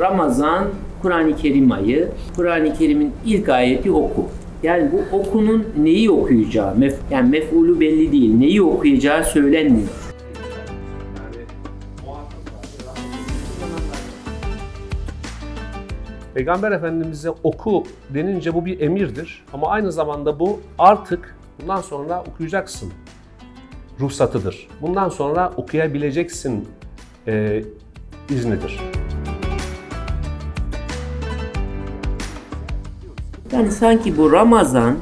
Ramazan, Kur'an-ı Kerim ayı. Kur'an-ı Kerim'in ilk ayeti oku. Yani bu okunun neyi okuyacağı, mef yani mef'ulü belli değil, neyi okuyacağı söylenmiyor. Peygamber Efendimiz'e oku denince bu bir emirdir. Ama aynı zamanda bu artık bundan sonra okuyacaksın ruhsatıdır. Bundan sonra okuyabileceksin e, iznidir. Yani sanki bu Ramazan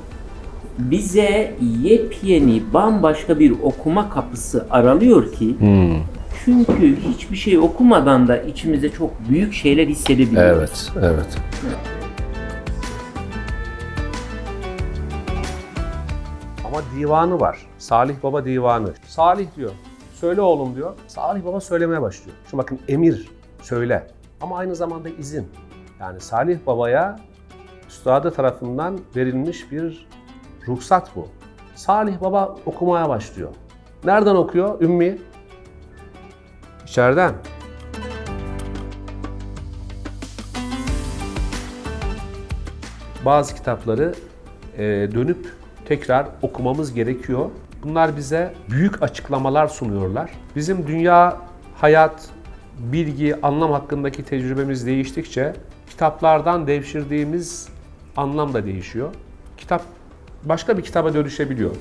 bize yepyeni, bambaşka bir okuma kapısı aralıyor ki çünkü hiçbir şey okumadan da içimizde çok büyük şeyler hissedebiliyoruz. Evet, evet. Ama divanı var. Salih Baba divanı. Salih diyor. Söyle oğlum diyor. Salih Baba söylemeye başlıyor. Şimdi bakın emir, söyle. Ama aynı zamanda izin. Yani Salih Baba'ya üstadı tarafından verilmiş bir ruhsat bu. Salih Baba okumaya başlıyor. Nereden okuyor? Ümmi. İçeriden. bazı kitapları e, dönüp tekrar okumamız gerekiyor. Bunlar bize büyük açıklamalar sunuyorlar. Bizim dünya, hayat, bilgi, anlam hakkındaki tecrübemiz değiştikçe kitaplardan devşirdiğimiz anlam da değişiyor. Kitap başka bir kitaba dönüşebiliyor.